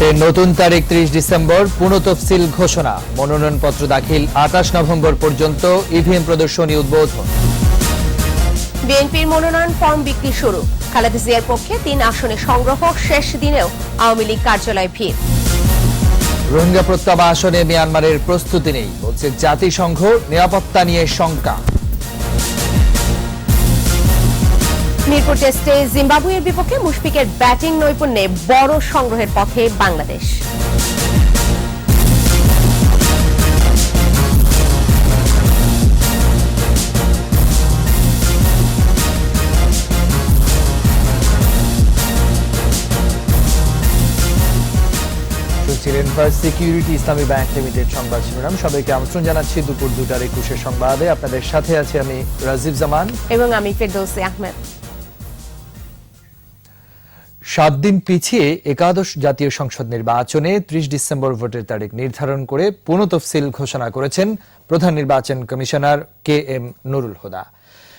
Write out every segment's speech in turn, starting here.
ভোটের নতুন তারিখ ত্রিশ ডিসেম্বর পুনঃতফসিল ঘোষণা। মনোনয়নপত্র দাখিল আঠাশ নভেম্বর পর্যন্ত ইভিএম প্রদর্শনী উদ্বোধন। বিএনপির মনোনয়ন ফর্ম বিক্রি শুরু। খালেদা জিয়ার পক্ষে তিন আসনে সংগ্রহ শেষ দিনেও আওয়ামী লীগ কার্যালয়ে ভিড়। রোহিঙ্গা প্রত্যাবাসনে মিয়ানমারের প্রস্তুতি নেই বলছে জাতিসংঘ নিরাপত্তা নিয়ে শঙ্কা। মিরপুর টেস্টে জিম্বাবুয়ের বিপক্ষে মুশফিকের ব্যাটিং নৈপুণ্যে বড় সংগ্রহের পথে Bangladesh. First security Islami bank limited সংবাদ শিরোনাম। সবাইকে আমন্ত্রণ জানাচ্ছি দুপুর দুটার একুশের সংবাদে। আপনাদের সাথে আছি আমি রাজীব জামান। এবং আমি ফেরদৌসি আহমেদ। সাত দিন পিছিয়ে একাদশ জাতীয় সংসদ নির্বাচনে ত্রিশ ডিসেম্বর ভোটের তারিখ নির্ধারণ করে পুনঃ তফসিল ঘোষণা করেছেন প্রধান নির্বাচন commissioner K M Nurul Huda.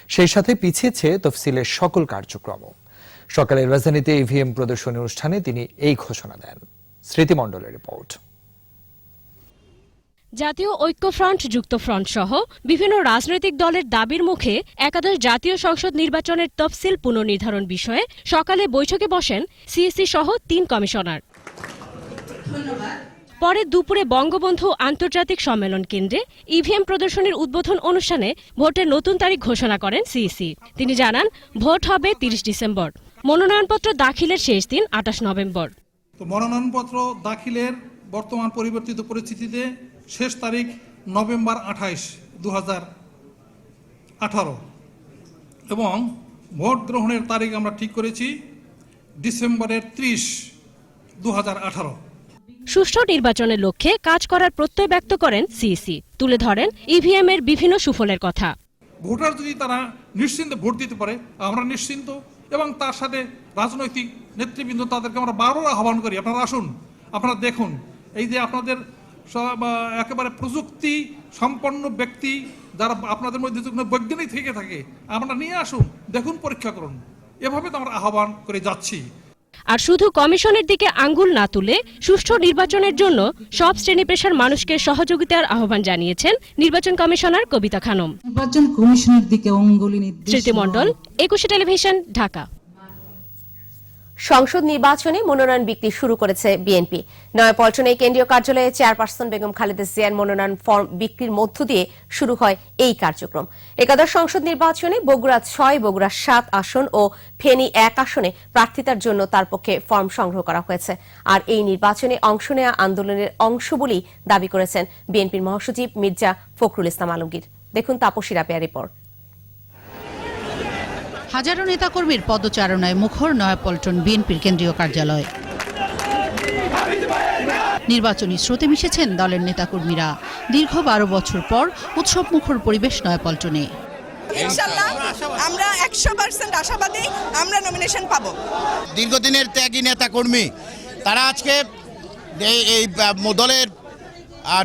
সেই সাথে পিছিয়েছে তফসিলের সকল কার্যক্রম। সকালের রাজধানীতে ইভিএম প্রদর্শনী অনুষ্ঠানে তিনি এই ঘোষণা দেন। স্মৃতিমণ্ডলের রিপোর্ট। জাতীয় ঐক্যফ্রন্ট যুক্তফ্রন্ট সহ বিভিন্ন রাজনৈতিক দলের দাবির মুখে একাদশ জাতীয় সংসদ নির্বাচনের তফসিল পুনর্নির্ধারণ বিষয়ে সকালে বৈঠকে বসেন সিএসসি সহ তিন কমিশনার। পরে দুপুরে বঙ্গবন্ধু আন্তর্জাতিক সম্মেলন কেন্দ্রে ইভিএম প্রদর্শনীর উদ্বোধন অনুষ্ঠানে ভোটের নতুন তারিখ ঘোষণা করেন সিইসি তিনি জানান ভোট হবে তিরিশ ডিসেম্বর। মনোনয়নপত্র দাখিলের শেষ দিন আঠাশ নভেম্বর। তো মনোনয়নপত্র দাখিলের বর্তমান পরিবর্তিত পরিস্থিতিতে শেষ তারিখ নভেম্বর আঠাইশ দু আঠারো। এবং ভোট গ্রহণের তারিখ আমরা ঠিক করেছি ডিসেম্বরের ত্রিশ দু আঠারো। সুষ্ঠু নির্বাচনের লক্ষ্যে কাজ করার প্রত্যয় ব্যক্ত করেন সিইসি। তুলে ধরেন ইভিএম এর বিভিন্ন সুফলের কথা। ভোটার যদি তারা নিশ্চিন্তে ভোট দিতে পারে আমরা নিশ্চিন্ত। এবং তার সাথে রাজনৈতিক নেতৃবৃন্দ তাদেরকে আমরা বারবার আহ্বান করি আপনারা আসুন আপনারা দেখুন। এই যে আপনাদের সব, একেবারে প্রযুক্তি সম্পন্ন ব্যক্তি যারা আপনাদের মধ্যে কোনো বৈজ্ঞানিক থেকে থাকে আমরা নিয়ে আসুন দেখুন পরীক্ষা করুন। এভাবে তো আমরা আহ্বান করে যাচ্ছি। আর শুধু কমিশনের দিকে আঙ্গুল না তুলে সুষ্ঠু নির্বাচনের জন্য সব শ্রেণি পেশার মানুষকে সহযোগিতার আহ্বান জানিয়েছেন নির্বাচন কমিশনার কবিতা খানম। নির্বাচন কমিশনের দিকে অঙ্গুলি নির্দেশ স্মৃতিমণ্ডল একুশে টেলিভিশন ঢাকা। সংসদ নির্বাচনে মনোনয়ন বিক্রি শুরু করেছে বিএনপি। নয়াপল্টনে কেন্দ্রীয় কার্যালয়ে চেয়ারপারসন বেগম খালেদা জিয়ার মনোনয়ন ফর্ম বিক্রির মধ্য দিয়ে শুরু হয় এই কার্যক্রম। একাদশ সংসদ নির্বাচনে বগুড়া ছয়, বগুড়া সাত আসন ও ফেনী এক আসনে প্রার্থিতার জন্য তার পক্ষে ফর্ম সংগ্রহ করা হয়েছে। আর এই নির্বাচনে অংশ নেওয়া আন্দোলনের অংশ বলেই দাবি করেছেন বিএনপির মহাসচিব মির্জা ফখরুল ইসলাম আলমগীর। দেখুন তাপসী রাপিয়া রিপোর্ট। হাজারো নেতাকর্মীর পদচারণায় মুখর নয়াপল্টন বিএনপির কেন্দ্রীয় কার্যালয়। নির্বাচনী স্রোতে মিশেছেন দলের নেতাকর্মীরা। দীর্ঘ বারো বছর পর উৎসব মুখর পরিবেশ নয়াপল্টনে। ইনশাল্লাহ আমরা একশো পার্সেন্ট আশাবাদী আমরা নমিনেশন পাবো। দীর্ঘদিনের ত্যাগী নেতা কর্মী তারা আজকে এই এই দলের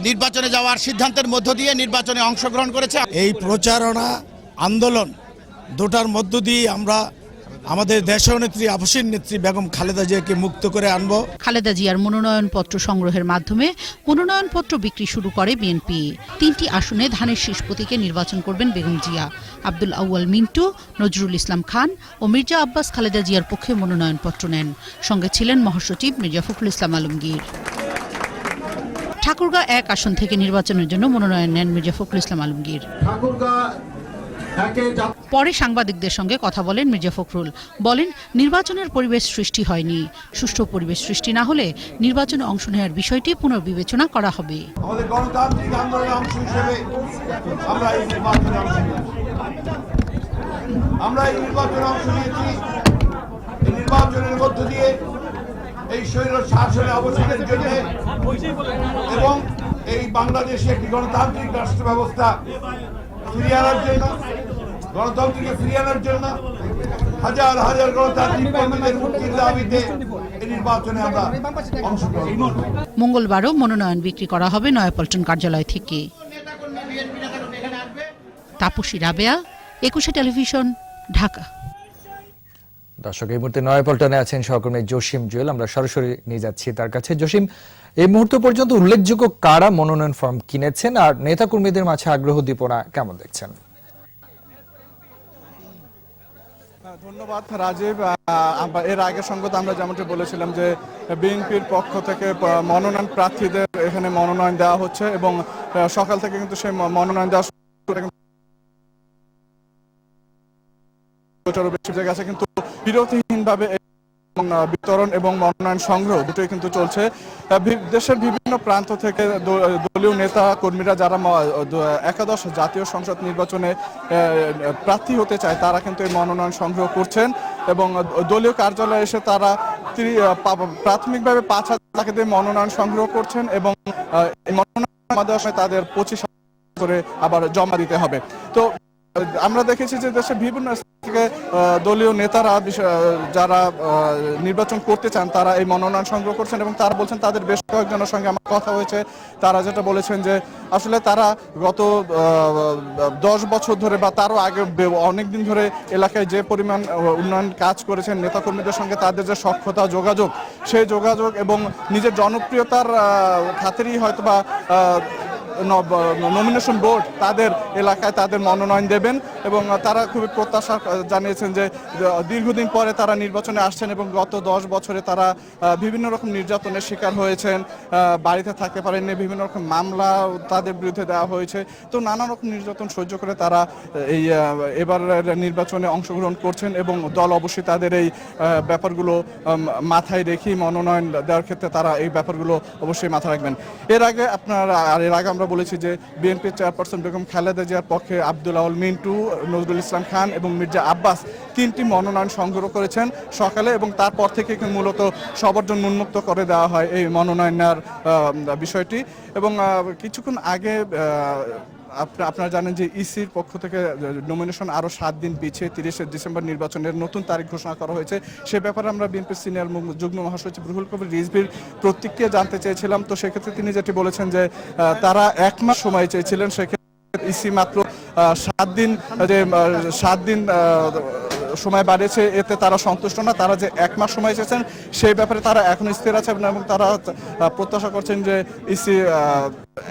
নির্বাচনে যাওয়ার সিদ্ধান্তের মধ্য দিয়ে নির্বাচনে অংশগ্রহণ করেছে। এই প্রচারণা আন্দোলন দুটার মধ্য দিয়ে আমরা আমাদের দেশের নেত্রী আবসীর নেত্রী বেগম খালেদা জিয়াকে মুক্ত করে আনব। খালেদা জিয়ার মনোনয়নপত্র সংগ্রহের মাধ্যমে মনোনয়নপত্র বিক্রি শুরু করে বিএনপি। তিনটি আসনে ধানের শীষ প্রতীকে নির্বাচন করবেন বেগম জিয়া। আব্দুল আউয়াল মিন্টু নজরুল ইসলাম খান ও মির্জা আব্বাস খালেদা জিয়ার পক্ষে মনোনয়নপত্র নেন। সঙ্গে ছিলেন মহাসচিব মির্জা ফখরুল ইসলাম আলমগীর। ঠাকুরগাঁ এক আসন থেকে নির্বাচনের জন্য মনোনয়ন নেন মির্জা ফখরুল ইসলাম আলমগীর। পরে সাংবাদিকদের সঙ্গে কথা বলেন মির্জা ফখরুল। বলেন নির্বাচনের পরিবেশ সৃষ্টি হয়নি। সুষ্ঠু পরিবেশ সৃষ্টি না হলে নির্বাচনে অংশ নেওয়ার বিষয়টি পুনর্বিবেচনা করা হবে। আমাদের গণতান্ত্রিক আন্দোলনের অংশ হিসেবে আমরা এই নির্বাচনে অংশ নিয়েছি। আমরা এই নির্বাচনে অংশ নিয়েছি। এই নির্বাচনের মধ্য দিয়ে এই শৈল অবসানের জন্য এবং এই বাংলাদেশে একটি গণতান্ত্রিক রাষ্ট্র ব্যবস্থা ফিরিয়ে আনার জন্য, গণতন্ত্রকে ফিরিয়ে আনার জন্য হাজার হাজার গণতান্ত্রিক কর্মীদের মুক্তির দাবিতে মঙ্গলবারও মনোনয়ন বিক্রি করা হবে নয়াপল্টন কার্যালয় থেকে। তাপসী রাবেয়া, একুশে টেলিভিশন, ঢাকা। দর্শক, এই মুহূর্তে নয়াপল্টনে আছেন সহকর্মী জসিম জুয়েল। আমরা সরাসরি নিয়ে যাচ্ছি তার কাছে। জসিম, এই মুহূর্ত পর্যন্ত উল্লেখযোগ্য কারা মনোনয়ন ফর্ম কিনেছেন আর নেতাকর্মীদের মাঝে আগ্রহ দীপনা কেমন দেখছেন? ধন্যবাদ রাজীব। এর আগে সঙ্গত আমরা যেমনটি বলেছিলাম যে বিএনপির পক্ষ থেকে মনোনয়ন প্রার্থীদের এখানে মনোনয়ন দেওয়া হচ্ছে এবং সকাল থেকে কিন্তু সেই মনোনয়ন দেওয়া বেশি হয়ে গেছে কিন্তু বিরতিহীনভাবে বিতরণ এবং মনোনয়ন সংগ্রহ দুটোই কিন্তু চলছে। দেশের বিভিন্ন প্রান্ত থেকে দলীয় নেতা, কর্মীরা যারা একাদশ জাতীয় সংসদ নির্বাচনে প্রার্থী হতে চায়, তারা কিন্তু এই মনোনয়ন সংগ্রহ করছেন এবং দলীয় কার্যালয়ে এসে তারা প্রাথমিকভাবে পাঁচ হাজার টাকা দিয়ে মনোনয়ন সংগ্রহ করছেন এবং মনোনয়ন তাদের পঁচিশ করে আবার জমা দিতে হবে। তো আমরা দেখেছি যে দেশে বিভিন্ন থেকে দলীয় নেতারা যারা নির্বাচন করতে চান, তারা এই মনোনয়ন সংগ্রহ করছেন এবং তারা বলছেন তাদের বেশ কয়েকজনের সঙ্গে আমার কথা হয়েছে। তারা যেটা বলেছেন যে, আসলে তারা গত দশ বছর ধরে বা তারও আগে অনেক দিন ধরে এলাকায় যে পরিমাণ উন্নয়ন কাজ করেছেন নেতাকর্মীদের সঙ্গে তাদের যে সক্ষতা যোগাযোগ, সেই যোগাযোগ এবং নিজের জনপ্রিয়তার খাতিরই হয়তো বা নমিনেশন বোর্ড তাদের এলাকায় তাদের মনোনয়ন দেবেন এবং তারা খুবই প্রত্যাশা জানিয়েছেন যে, দীর্ঘদিন পরে তারা নির্বাচনে আসছেন এবং গত দশ বছরে তারা বিভিন্ন রকম নির্যাতনের শিকার হয়েছেন বাড়িতে থাকতে পারেননি, বিভিন্ন রকম মামলা তাদের বিরুদ্ধে দেওয়া হয়েছে। তো নানা রকম নির্যাতন সহ্য করে তারা, এই এবার নির্বাচনে অংশগ্রহণ করছেন এবং দল অবশ্যই তাদের এই ব্যাপারগুলো মাথায় রেখেই মনোনয়ন দেওয়ার ক্ষেত্রে তারা এই ব্যাপারগুলো অবশ্যই মাথায় রাখবেন। এর আগে আপনার, আর এর আগে আমরা বলেছি যে বিএনপি চেয়ারপারসন বেগম খালেদা জিয়ার পক্ষে আব্দুল আউল, মিন্টু, নজরুল ইসলাম খান এবং মির্জা আব্বাস তিনটি মনোনয়ন সংগ্রহ করেছেন সকালে এবং তারপর থেকে মূলত সবার জন্য উন্মুক্ত করে দেওয়া হয় এই মনোনয়নের বিষয়টি। এবং কিছুক্ষণ আগে আপনারা জানেন যে ইসির পক্ষ থেকে নমিনেশন আরও সাত দিন পিছিয়ে, তিরিশে ডিসেম্বর নির্বাচনের নতুন তারিখ ঘোষণা করা হয়েছে। সে ব্যাপারে আমরা বিএনপির সিনিয়র যুগ্ম মহাসচিব রুহুল কবির রিজবির প্রতিক্রিয়া জানতে চেয়েছিলাম। তো সেক্ষেত্রে তিনি যেটি বলেছেন যে তারা এক মাস সময় চেয়েছিলেন, সেক্ষেত্রে ইসি মাত্র সাত দিন যে সাত দিন সময় বাড়িয়েছে, এতে তারা সন্তুষ্ট না। তারা যে এক মাস সময় চেয়েছেন সেই ব্যাপারে তারা এখন স্থির আছেন এবং তারা প্রত্যাশা করছেন যে ইসি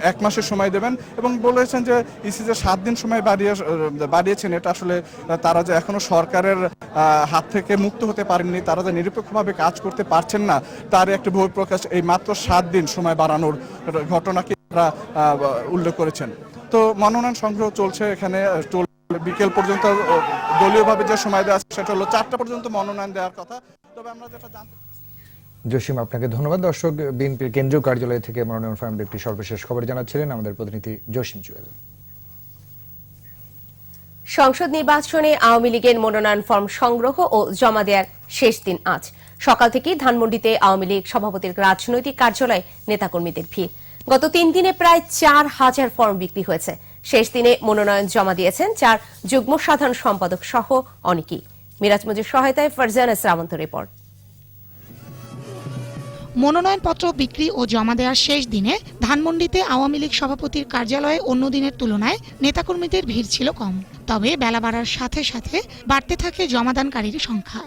এক মাসের সময় দেবেন এবং বলেছেন যে ইসি যে সাত দিন সময় বাড়িয়ে বাড়িয়েছেন, এটা আসলে তারা যে এখনও সরকারের হাত থেকে মুক্ত হতে পারেননি, তারা যে নিরপেক্ষভাবে কাজ করতে পারছেন না তার একটা প্রকাশ এই মাত্র সাত দিন সময় বাড়ানোর ঘটনাকে তারা উল্লেখ করেছেন। তো মনোনয়ন সংগ্রহ চলছে এখানে বিকেল পর্যন্ত দলীয়ভাবে যে সময় দেওয়া আছে সেটা হলো চারটা পর্যন্ত মনোনয়ন দেওয়ার কথা। তবে আমরা যেটা জানতে জসিম আপনাকে ধন্যবাদ। দর্শক বিএনপির কেন্দ্রীয় কার্যালয় থেকে মনোনয়ন ফর্মের একটি সর্বশেষ খবর জানাচ্ছিলেন আমাদের প্রতিনিধি জসিম জুয়েল সংসদ নির্বাচনে আওয়ামী লীগের মনোনয়ন ফর্ম সংগ্রহ ও জমা দেওয়ার শেষ দিন আজ। সকাল থেকেই ধানমন্ডিতে আওয়ামী লীগ সভাপতির রাজনৈতিক কার্যালয়ে নেতাকর্মীদের ভিড়। গত তিন দিনে প্রায় চার হাজার ফর্ম বিক্রি হয়েছে। শেষ দিনে মনোনয়ন জমা দিয়েছেন চার যুগ্ম সাধারণ সম্পাদক সহ অনেকেই। মিরাজ মজুর সহায়তায় ফারজানা শ্রাবন্ত রিপোর্ট। মনোনয়নপত্র বিক্রি ও জমা দেওয়ার শেষ দিনে ধানমন্ডিতে আওয়ামী লীগ সভাপতির কার্যালয়ে অন্য দিনের তুলনায় নেতাকর্মীদের ভিড় ছিল কম। তবে বেলা বাড়ার সাথে সাথে বাড়তে থাকে জমাদানকারীর সংখ্যা।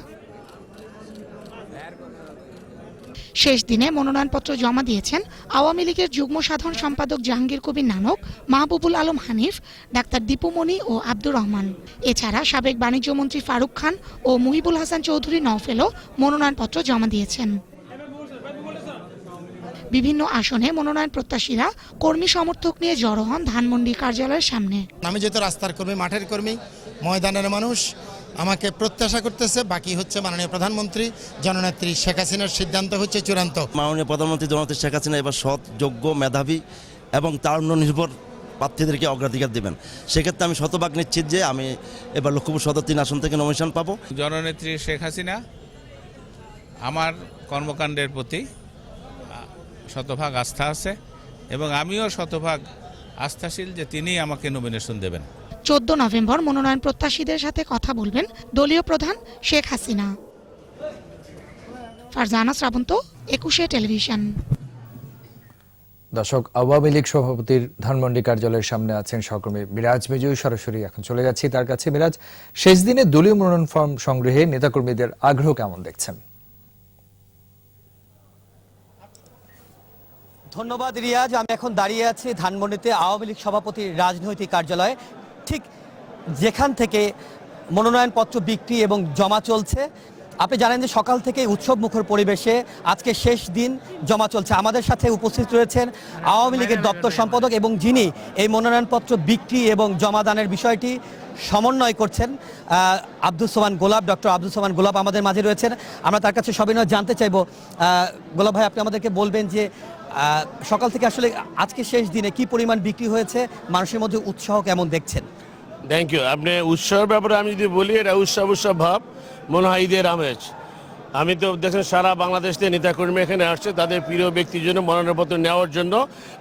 শেষ দিনে মনোনয়নপত্র জমা দিয়েছেন আওয়ামী লীগের যুগ্ম সাধারণ সম্পাদক জাহাঙ্গীর কবির নানক, মাহবুবুল আলম হানিফ, ডাক্তার দীপুমণি ও আব্দুর রহমান। এছাড়া সাবেক বাণিজ্যমন্ত্রী ফারুক খান ও মুহিবুল হাসান চৌধুরী নওফেলও মনোনয়নপত্র জমা দিয়েছেন। বিভিন্ন আসনে মনোনয়ন প্রত্যাশীরা কর্মী সমর্থক নিয়ে জড়ো হন ধানমন্ডি কার্যালয়ের সামনে। আমি যেহেতু রাস্তার কর্মী, মাঠের কর্মী, ময়দানের মানুষ আমাকে প্রত্যাশা করতেছে বাকি হচ্ছে মাননীয় প্রধানমন্ত্রী জননেত্রী শেখ হাসিনার সিদ্ধান্ত হচ্ছে চূড়ান্ত। মাননীয় প্রধানমন্ত্রী জননেত্রী শেখ হাসিনা এবার সৎ যোগ্য মেধাবী এবং তার নির্ভর প্রার্থীদেরকে অগ্রাধিকার দেবেন। সেক্ষেত্রে আমি শতভাগ নিশ্চিত যে আমি এবার লক্ষ্মীপুর সদর তিন আসন থেকে নমিশন পাবো। জননেত্রী শেখ হাসিনা আমার কর্মকাণ্ডের প্রতি শতভাগ আস্থা আছে এবং আমিও শতভাগ আস্থাশীল যে তিনি আমাকে নমিনেশন দেবেন। চোদ্দ নভেম্বর মনোনয়ন প্রত্যাশীদের সাথে কথা বলবেন দলীয় প্রধান শেখ হাসিনা। ফারজানা শ্রাবন্ত একুশে টেলিভিশন। দর্শক আওয়ামী লীগ সভাপতির ধানমন্ডি কার্যালয়ের সামনে আছেন সহকর্মী মিরাজ মিজু সরাসরি এখন চলে যাচ্ছি তার কাছে। মিরাজ শেষ দিনে দলীয় মনোনয়ন ফর্ম সংগ্রহে নেতাকর্মীদের আগ্রহ কেমন দেখছেন? ধন্যবাদ রিয়াজ। আমি এখন দাঁড়িয়ে আছি ধানমন্ডিতে আওয়ামী লীগ সভাপতির রাজনৈতিক কার্যালয়ে। ঠিক যেখান থেকে মনোনয়নপত্র বিক্রি এবং জমা চলছে আপনি জানেন যে সকাল থেকে উৎসব মুখর পরিবেশে আজকে শেষ দিন জমা চলছে। আমাদের সাথে উপস্থিত রয়েছেন আওয়ামী লীগের দপ্তর সম্পাদক এবং যিনি এই মনোনয়নপত্র বিক্রি এবং জমাদানের বিষয়টি সমন্বয় করছেন আব্দুল সোমান গোলাপ, ডক্টর আব্দুল সোমান গোলাপ আমাদের মাঝে রয়েছেন। আমরা তার কাছে সবিনয় জানতে চাইব। গোলাপ ভাই, আপনি আমাদেরকে বলবেন যে সকাল থেকে আসলে আজকে শেষ দিনে কি পরিমাণ বিক্রি হয়েছে? মানুষের মধ্যে উৎসাহ কেমন দেখছেন? থ্যাংক ইউ আপনি উৎসবের ব্যাপারে আমি যদি বলি, এটা উৎসব উৎসব ভাব, মনে হয় ঈদের আমেজ। আমি তো দেখেন সারা বাংলাদেশ থেকে নেতাকর্মী এখানে আসছে, তাদের প্রিয় ব্যক্তির জন্য মনোনয়নপত্র নেওয়ার জন্য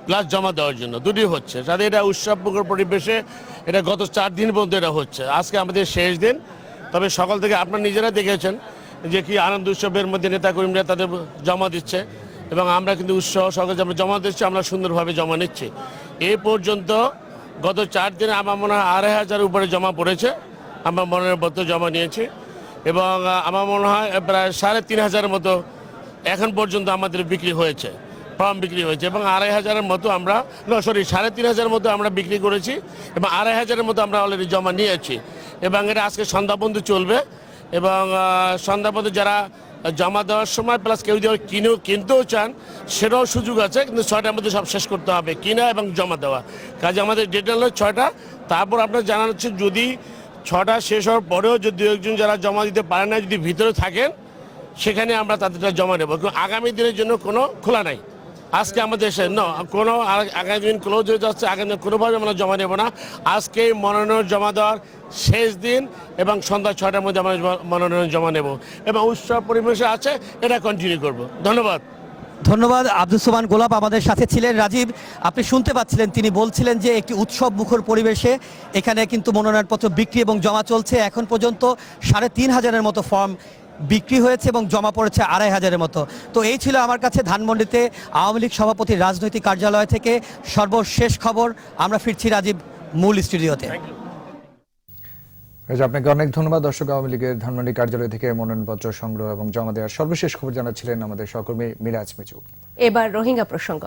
প্লাস জমা দেওয়ার জন্য। দুটি হচ্ছে তাদের এটা উৎসবমুখর পরিবেশে, এটা গত চার দিন পর্যন্ত এটা হচ্ছে। আজকে আমাদের শেষ দিন। তবে সকাল থেকে আপনারা নিজেরা দেখেছেন যে কি আনন্দ উৎসবের মধ্যে নেতাকর্মীরা তাদের জমা দিচ্ছে, এবং আমরা কিন্তু উৎসাহ সকালে আমরা জমা দিচ্ছি, আমরা সুন্দরভাবে জমা নিচ্ছি। এ পর্যন্ত গত চার দিনে আমার মনে হয় আড়াই হাজার উপরে জমা পড়েছে। আমরা মনোনয়নপত্র জমা নিয়েছি। এবং আমার মনে হয় প্রায় সাড়ে তিন হাজারের মতো এখন পর্যন্ত আমাদের বিক্রি হয়েছে, ফর্ম বিক্রি হয়েছে। এবং আড়াই হাজারের মতো আমরা, না সরি সাড়ে তিন হাজারের মতো আমরা বিক্রি করেছি এবং আড়াই হাজারের মতো আমরা অলরেডি জমা নিয়েছি। এবং এটা আজকে সন্ধ্যা পর্যন্ত চলবে। এবং সন্ধ্যা পর্যন্ত যারা জমা দেওয়ার সময় প্লাস কেউ যদি কিনেও, কিনতেও চান, সেটাও সুযোগ আছে, কিন্তু ছয়টার মধ্যে সব শেষ করতে হবে, কিনা এবং জমা দেওয়া। কাজে আমাদের ডেট হলো ছয়টা, তারপর আপনার জানা হচ্ছে যদি ছটা শেষ হওয়ার পরেও যদি একজন যারা জমা দিতে পারে না, যদি ভিতরে থাকেন, সেখানে আমরা তাদেরটা জমা নেব। কিন্তু আগামী দিনের জন্য কোনো খোলা নাই। আজকে আমাদের সে ন কোনো আগামী দিন ক্লোজ হয়ে যাচ্ছে, আগামী দিন কোনোভাবে আমরা জমা নেব না। আজকে মনোনয়ন জমা দেওয়ার শেষ দিন এবং সন্ধ্যা ছটার মধ্যে আমরা মনোনয়ন জমা নেব এবং উৎসব পরিবেশে আছে, এটা কন্টিনিউ করব। ধন্যবাদ। ধন্যবাদ আব্দুল সোমান গোলাপ আমাদের সাথে ছিলেন। রাজীব, আপনি শুনতে পাচ্ছিলেন, তিনি বলছিলেন যে একটি উৎসব মুখর পরিবেশে এখানে কিন্তু মনোনয়নপত্র বিক্রি এবং জমা চলছে। এখন পর্যন্ত সাড়ে তিন হাজারের মতো ফর্ম বিক্রি হয়েছে এবং জমা পড়েছে আড়াই হাজারের মতো। তো এই ছিল আমার কাছে ধানমন্ডিতে আওয়ামী লীগ সভাপতির রাজনৈতিক কার্যালয় থেকে সর্বশেষ খবর। আমরা ফিরছি রাজীব মূল স্টুডিওতে। মিরাজ, আপনাকে অনেক ধন্যবাদ। দর্শক আওয়ামী লীগের ধানমন্ডি কার্যালয় থেকে মনোনয়নপত্র সংগ্রহ এবং জমা দেওয়ার সর্বশেষ খবর জানাচ্ছিলেন আমাদের সহকর্মী মিরাজ মিজু এবার রোহিঙ্গা প্রসঙ্গ।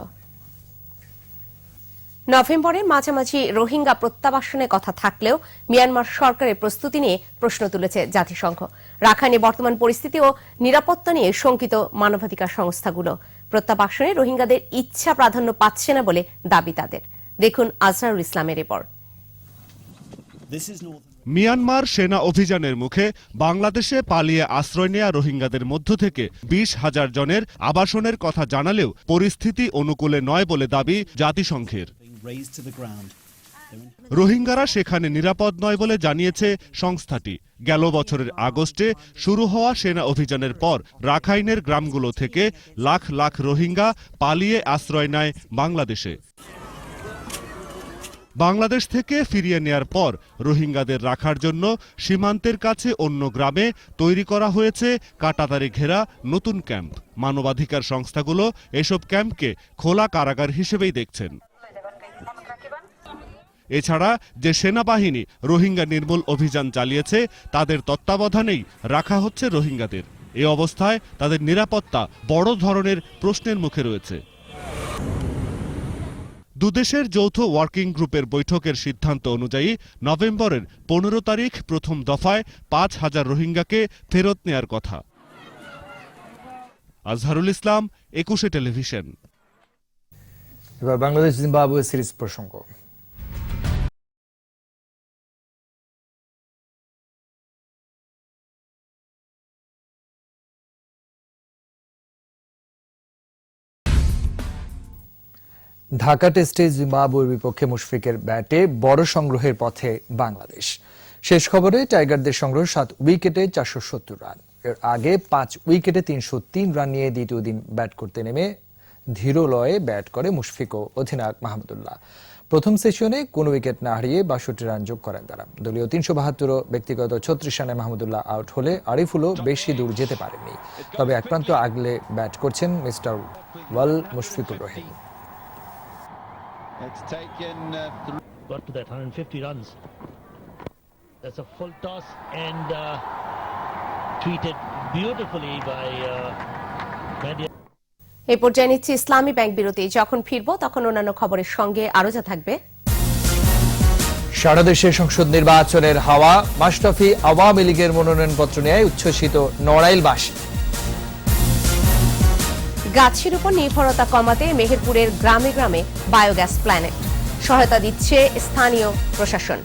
নভেম্বরের মাঝামাঝি রোহিঙ্গা প্রত্যাবাসনের কথা থাকলেও মিয়ানমার সরকারের প্রস্তুতি নিয়ে প্রশ্ন তুলেছে জাতিসংঘ। রাখাইনে বর্তমান পরিস্থিতি ও নিরাপত্তা নিয়ে শঙ্কিত মানবাধিকার সংস্থাগুলো। প্রত্যাবাসনে রোহিঙ্গাদের ইচ্ছা প্রাধান্য পাচ্ছে না বলে দাবি তাদের। দেখুন আজহারুল ইসলামের রিপোর্ট। মিয়ানমার সেনা অভিযানের মুখে বাংলাদেশে পালিয়ে আশ্রয় নেয়া রোহিঙ্গাদের মধ্য থেকে বিশ হাজার জনের আবাসনের কথা জানালেও পরিস্থিতি অনুকূলে নয় বলে দাবি জাতিসংঘের। রোহিঙ্গারা সেখানে নিরাপদ নয় বলে জানিয়েছে সংস্থাটি। গেল বছরের আগস্টে শুরু হওয়া সেনা অভিযানের পর রাখাইনের গ্রামগুলো থেকে লাখ লাখ রোহিঙ্গা পালিয়ে আশ্রয় নেয় বাংলাদেশে। বাংলাদেশ থেকে ফিরিয়ে নেয়ার পর রোহিঙ্গাদের রাখার জন্য সীমান্তের কাছে অন্য গ্রামে তৈরি করা হয়েছে কাটাতারে ঘেরা নতুন ক্যাম্প। মানবাধিকার সংস্থাগুলো এসব ক্যাম্পকে খোলা কারাগার হিসেবেই দেখছেন। এছাড়া যে সেনাবাহিনী রোহিঙ্গা নির্মূল অভিযান চালিয়েছে, তাদের তত্ত্বাবধানেই রাখা হচ্ছে রোহিঙ্গাদের। এ অবস্থায় তাদের নিরাপত্তা বড় ধরনের প্রশ্নের মুখে রয়েছে। দুদেশের যৌথ ওয়ার্কিং গ্রুপের বৈঠকের সিদ্ধান্ত অনুযায়ী নভেম্বরের পনেরো তারিখ প্রথম দফায় পাঁচ হাজার রোহিঙ্গাকে ফেরত নেয়ার কথা। আজহারুল ইসলাম, একুশে টেলিভিশন। এবার বাংলাদেশ জিম্বাবুয়ে সিরিজ প্রসঙ্গ। ঢাকা টেস্টে জিম্বাবুয়ের বিপক্ষে মুশফিকের ব্যাটে বড় সংগ্রহের পথে বাংলাদেশ। শেষ খবরে টাইগারদের সংগ্রহ সাত উইকেটে চারশো সত্তর রান। এর আগে পাঁচ উইকেটে তিনশো তিন রান নিয়ে দ্বিতীয় দিন ব্যাট করতে নেমে ধীর লয়ে ব্যাট করে মুশফিক ও অধিনায়ক মাহমুদুল্লাহ প্রথম সেশনে কোনো উইকেট না হারিয়ে বাষট্টি রান যোগ করেন তারা। দলীয় তিনশো বাহাত্তর ব্যক্তিগত ছত্রিশ রানে মাহমুদুল্লাহ আউট হলে আরিফুলও বেশি দূর যেতে পারেননি। তবে এক প্রান্ত আগলে ব্যাট করছেন mister wall Mushfiqur Rahim. Got to that 150 runs. That's a full toss and uh, treated beautifully by uh, Mehdi এই পর্যায়ে নিচ্ছে ইসলামী ব্যাংক বিরতি। যখন ফিরবো তখন অন্যান্য খবরের সঙ্গে আরও যা থাকবে। সারা দেশে সংসদ নির্বাচনের হাওয়া। মাশরাফি আওয়ামী লীগের মনোনয়নপত্র নেয় উচ্ছ্বসিত নড়াইলবাসী গাছের উপর নির্ভরতা কমাতে মেহেরপুরের গ্রামে গ্রামে বায়োগ্যাস প্ল্যানেট। সহায়তা দিচ্ছে স্থানীয় প্রশাসন।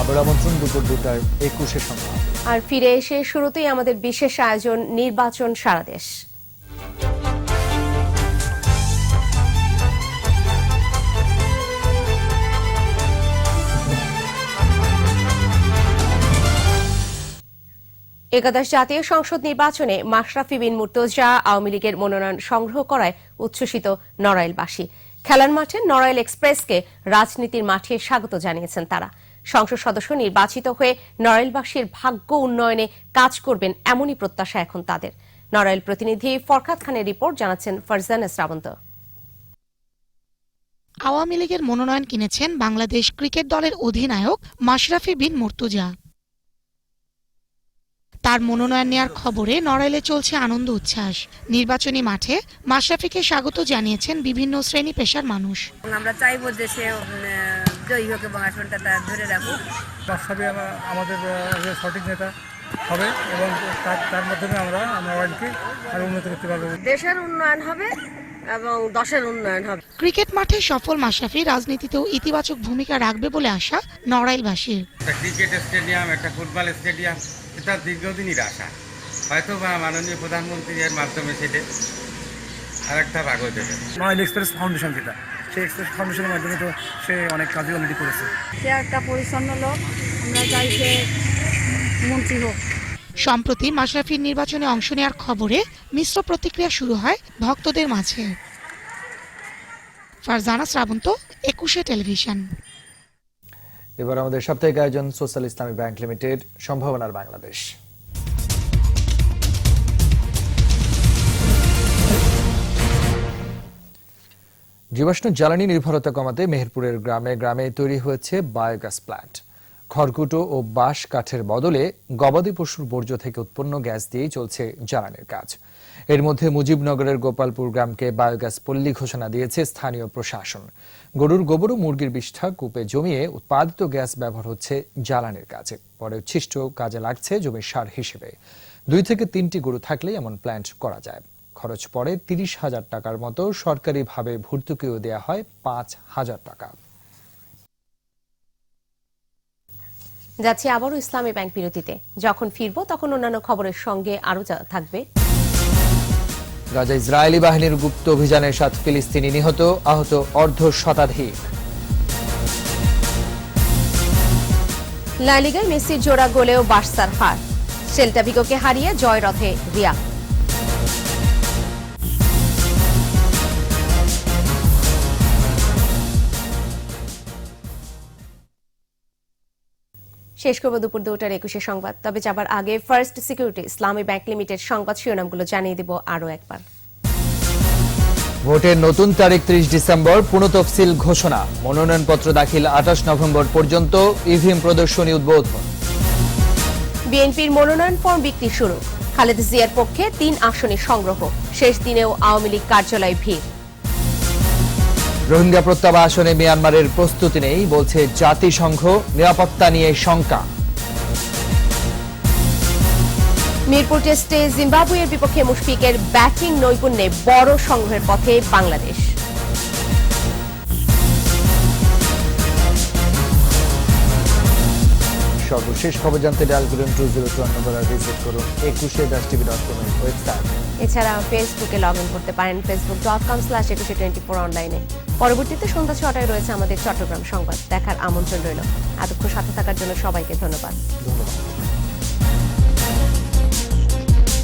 আবার আমন্ত্রণ দুপুর দুটার একুশে সংবাদ। আর ফিরে এসে শুরুতেই আমাদের বিশেষ আয়োজন নির্বাচন সারা দেশ। একাদশ জাতীয় সংসদ নির্বাচনে মাশরাফি বিন মুর্তজা আওয়ামী লীগের মনোনয়ন সংগ্রহ করায় উচ্ছ্বসিত নড়াইলবাসী। খেলার মাঠে নড়াইল এক্সপ্রেসকে রাজনীতির মাঠে স্বাগত জানিয়েছেন তারা। সংসদ সদস্য নির্বাচিত হয়ে নড়াইলবাসীর ভাগ্য উন্নয়নে কাজ করবেন এমনই প্রত্যাশা এখন তাদের। নড়াইল প্রতিনিধি ফরখাত খানের রিপোর্ট জানাচ্ছেন ফারজানা শ্রাবন্ত। আওয়ামী লীগের মনোনয়ন কিনেছেন বাংলাদেশ ক্রিকেট দলের অধিনায়ক মাশরাফি বিন মুর্তজা। তার মনোনয়ন নেয়ার খবরে নড়াইলে চলছে আনন্দ উচ্ছ্বাস। নির্বাচনী মাঠে মাশরাফিকে স্বাগত জানিয়েছেন বিভিন্ন শ্রেণি পেশার মানুষ। আমরা চাইব যে সে জয়ী হোক এবং আসনটা তার ধরে রাখুক। মাশরাফি আমাদের সঠিক নেতা হবে এবং তার মাধ্যমে আমরা নড়াইলকে আরও উন্নত করতে পারব। দেশের উন্নয়ন হবে এবং দশের উন্নয়ন হবে। ক্রিকেট মাঠে সফল মাশরাফি রাজনীতিতেও ইতিবাচক ভূমিকা রাখবে বলে আশা নড়াইলবাসীর। একটা ক্রিকেট স্টেডিয়াম একটা ফুটবল স্টেডিয়াম এটা দীর্ঘদিনের আশা হয়তো বা মাননীয় প্রধানমন্ত্রী এর মাধ্যমে সেটা আর একটা ভাগ হয়ে যাবে। নয়েল এক্সপ্রেস ফাউন্ডেশন যেটা সেই এক্সপ্রেস ফাউন্ডেশনের মাধ্যমে তো সে অনেক কাজই অলরেডি করেছে। সে একটা পরিচ্ছন্ন লোক আমরা চাই সে মন্ত্রী হোক। সম্প্রতি মাশরাফির নির্বাচনে অংশ নেওয়ার খবরে মিশ্র প্রতিক্রিয়া শুরু হয় ভক্তদের মাঝে। ফারজানা শ্রাবন্ত একুশে টেলিভিশন। এবার আমাদের সাপ্তাহিক আয়োজন সোশ্যাল ইসলামী ব্যাংক লিমিটেড, সম্ভাবনার বাংলাদেশ। জীবাশ্ম জ্বালানি নির্ভরতা কমাতে মেহেরপুরের গ্রামে গ্রামে তৈরি হয়েছে বায়োগ্যাস প্ল্যান্ট। খড়কুটো ও বাঁশ কাঠের বদলে গবাদি পশুর বর্জ্য থেকে উৎপন্ন গ্যাস দিয়েই চলছে জ্বালানির কাজ। এর মধ্যে মুজিবনগরের গোপালপুর গ্রামকে বায়োগ্যাস পল্লী ঘোষণা দিয়েছে স্থানীয় প্রশাসন। গরুর গোবর ও মুরগির বিষ্ঠা কূপে জমিয়ে উৎপাদিত গ্যাস ব্যবহার হচ্ছে জ্বালানির কাজে। পরে উচ্ছিষ্ট কাজে লাগছে জমির সার হিসেবে। দুই থেকে তিনটি গরু থাকলেই এমন প্ল্যান্ট করা যায়। খরচ পড়ে তিরিশ হাজার টাকার মতো। সরকারিভাবে ভর্তুকিও দেয়া হয় পাঁচ হাজার টাকা। যাচ্ছি আবারও ইসলামী ব্যাংক বিরতিতে। যখন ফিরবো তখন অন্যান্য খবরের সঙ্গে আরও যা থাকবে গাজা ইসরায়েলি বাহিনীর গুপ্ত অভিযানের সাত ফিলিস্তিনি নিহত, আহত অর্ধ শতাধিক। লালিগায় মেসির জোড়া গোলেও বার্সার হার। সেল্টাভিগোকে হারিয়ে জয়রথে রিয়া শেষ করব দুপুর দুটার একুশে সংবাদ। তবে যাবার আগে first security Islami bank limited সংবাদ শিরোনামগুলো জানিয়ে দিব আরও একবার। ভোটের নতুন তারিখ ত্রিশ ডিসেম্বর পুনঃতফসিল ঘোষণা। মনোনয়নপত্র দাখিল আঠাশ নভেম্বর পর্যন্ত ইভিএম প্রদর্শনী উদ্বোধন। বিএনপির মনোনয়ন ফর্ম বিক্রি শুরু। খালেদা জিয়ার পক্ষে তিন আসনে সংগ্রহ। শেষ দিনেও আওয়ামী লীগ কার্যালয়ে ভিড়। রোহিঙ্গা প্রত্যাবাসনে মিয়ানমারের প্রস্তুতি নেই বলছে জাতিসংঘ নিরাপত্তা নিয়ে শঙ্কা। মিরপুর টেস্টে জিম্বাবুয়ের বিপক্ষে মুশফিকের ব্যাটিং নৈপুণ্যে বড় সংগ্রহের পথে বাংলাদেশ। সর্বশেষ খবর জানতে ডায়াল করুন টু জিরো টু নম্বর ভিজিট করুন একুশে দাস টিভি ডট কম ওয়েবসাইট। এছাড়া ফেসবুকে লগ ইন করতে পারেন Facebook dot com slash Ekushey twenty four অনলাইনে পরবর্তীতে সন্ধ্যা ছটায় রয়েছে আমাদের চট্টগ্রাম সংবাদ দেখার আমন্ত্রণ রইল। এতক্ষণ সাথে থাকার জন্য সবাইকে ধন্যবাদ। ধন্যবাদ।